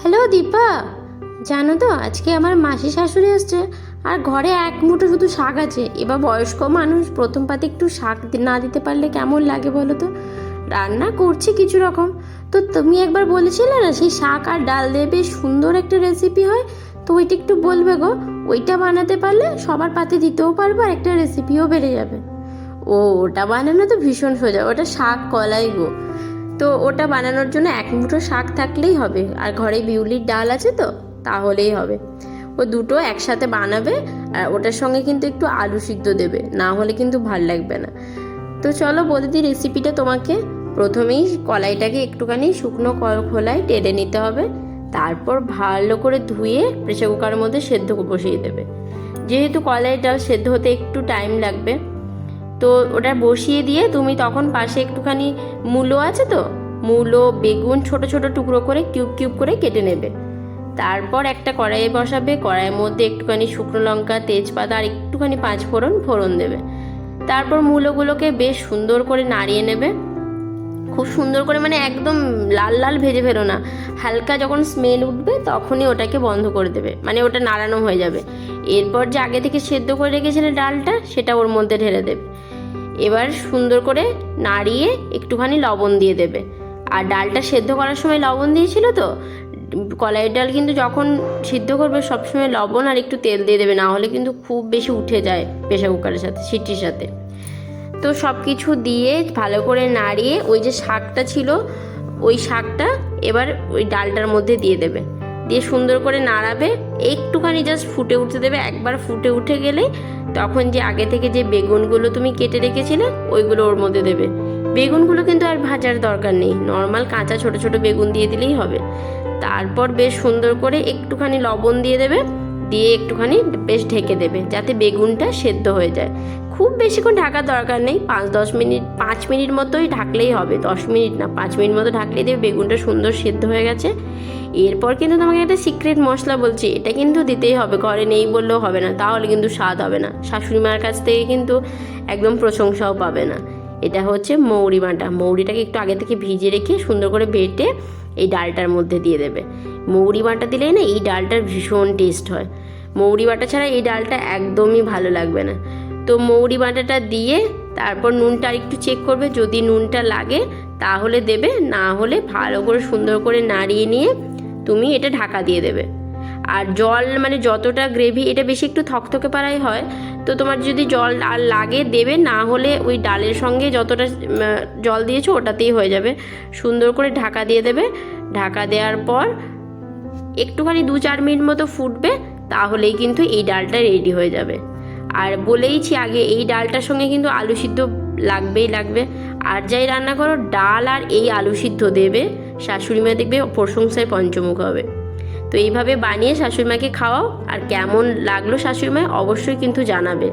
Hello Dipa, জানো তো আজকে আমার মাসি শাশুড়ি এসছে আর ঘরে এক মুঠো শুধু শাক আছে। এবার বয়স্ক মানুষ প্রথম পাতে একটু শাক না দিতে পারলে কেমন লাগে বলো তো? রান্না করছি কিছু রকম। তো তুমি একবার বলেছিলে না সেই শাক আর ডাল দিয়ে বেশ সুন্দর একটা রেসিপি হয়? তো ওইটা একটু বলবে গো। ওইটা বানাতে পারলে সবার পাতে দিতেও পারব আর একটা রেসিপিও বেড়ে যাবে। ও, ওটা বানানো তো ভীষণ সোজা। ওটা শাক কলাই গো। তো ওটা বানানোর জন্য এক মুঠো শাক থাকলেই হবে। আর ঘরে বিউলির ডাল আছে তো, তাহলেই হবে। ও দুটো একসাথে বানাবে, আর ওটার সঙ্গে কিন্তু একটু আলু সিদ্ধ দেবে, না হলে কিন্তু ভালো লাগবে না। তো চলো বলে দিই রেসিপিটা তোমাকে প্রথমেই কলাইটাকে একটুখানি শুকনো খোলায় টেনে নিতে হবে। তারপর ভালো করে ধুয়ে প্রেসার কুকারের মধ্যে সেদ্ধ বসিয়ে দেবে। যেহেতু কলাই ডাল সেদ্ধ হতে একটু টাইম লাগবে, তো ওটা বসিয়ে দিয়ে তুমি তখন পাশে একটুখানি মূলো আছে তো মূলো, বেগুন ছোট ছোট টুকরো করে কিউব কিউব করে কেটে নেবে। তারপর একটা কড়াইয়ে বসাবে, কড়াইয়ের মধ্যে একটুখানি শুকনো লঙ্কা, তেজপাতা আর একটুখানি পাঁচ ফোড়ন ফোড়ন দেবে। তারপর মূলোগুলোকে বেশ সুন্দর করে নাড়িয়ে নেবে। খুব সুন্দর করে মানে একদম লাল লাল ভেজে ফেলো না। হালকা যখন স্মেল উঠবে তখনই ওটাকে বন্ধ করে দেবে মানে ওটা নাড়ানো হয়ে যাবে। এরপর যে আগে থেকে সেদ্ধ করে রেখেছিলে ডালটা, সেটা ওর মধ্যে ঢেলে দেবে। এবার সুন্দর করে নাড়িয়ে একটুখানি লবণ দিয়ে দেবে। আর ডালটা সেদ্ধ করার সময় লবণ দিয়েছিল তো, কলাইয়ের ডাল কিন্তু যখন সিদ্ধ করবে সবসময় লবণ আর একটু তেল দিয়ে দেবে, না হলে কিন্তু খুব বেশি উঠে যায় প্রেশার কুকারের সাথে, সিটির সাথে। তো সব কিছু দিয়ে ভালো করে নাড়িয়ে ওই যে শাকটা ছিল, ওই শাকটা এবার ওই ডালটার মধ্যে দিয়ে দেবে। দিয়ে সুন্দর করে নাড়াবে, একটুখানি জাস্ট ফুটে উঠতে দেবে, একবার ফুটে উঠে গেলে তখন যে আগে থেকে যে বেগুনগুলো তুমি কেটে রেখেছিলে, ওইগুলো ওর মধ্যে দেবে। বেগুনগুলো কিন্তু আর ভাজার দরকার নেই। নর্মাল কাঁচা ছোট ছোট বেগুন দিয়ে দিলেই হবে। তারপর বেশ সুন্দর করে একটুখানি লবণ দিয়ে দেবে, দিয়ে একটুখানি বেশ ঢেকে দেবে, যাতে বেগুনটা সেদ্ধ হয়ে যায়। খুব বেশিক্ষণ ঢাকার দরকার নেই, পাঁচ দশ মিনিট, পাঁচ মিনিট মতোই ঢাকলেই হবে, দশ মিনিট না, পাঁচ মিনিট মতো ঢাকলেই দেবে, বেগুনটা সুন্দর সেদ্ধ হয়ে গেছে। এরপর কিন্তু তোমাকে একটা সিক্রেট মশলা বলছি, এটা কিন্তু দিতেই হবে, ঘরে নেই বললেও হবে না, তাহলে কিন্তু স্বাদ হবে না। শাশুড়ি মার কাছ থেকে কিন্তু একদম প্রশংসাও পাবে না। এটা হচ্ছে মৌরি বাঁটা। মৌরিটাকে একটু আগে থেকে ভিজে রেখে সুন্দর করে বেটে এই ডালটার মধ্যে দিয়ে দেবে। মৌরি বাঁটা দিলেই না এই ডালটার ভীষণ টেস্ট হয়। মৌরি বাঁটা ছাড়া এই ডালটা একদমই ভালো লাগবে না। তো মৌরি বাটাটা দিয়ে তারপর নুনটা একটু চেক করবে। যদি নুনটা লাগে তাহলে দেবে, না হলে ভালো করে সুন্দর করে নাড়িয়ে নিয়ে তুমি এটা ঢাকা দিয়ে দেবে। আর জল মানে যতটা গ্রেভি এটা বেশি একটু থকথকে পাড়াই হয়। তো তোমার যদি জল আর লাগে দেবে, না হলে ওই ডালের সঙ্গে যতটা জল দিয়েছ ওটাতেই হয়ে যাবে। সুন্দর করে ঢাকা দিয়ে দেবে। ঢাকা দেওয়ার পর একটুখানি দু চার মিনিট মতো ফুটবে, তাহলেই কিন্তু এই ডালটা রেডি হয়ে যাবে। আর বলেইছি আগে, এই ডালটার সঙ্গে কিন্তু আলু সিদ্ধ লাগবেই লাগবে। আর যাই রান্না করো, ডাল আর এই আলু সিদ্ধ দেবে, শাশুড়ি মা দেখবে প্রশংসায় পঞ্চমুখ হবে। তো এইভাবে বানিয়ে শাশুড়ি মাকে খাওয়াও আর কেমন লাগল শাশুড়ি মায় অবশ্যই কিন্তু জানাবে।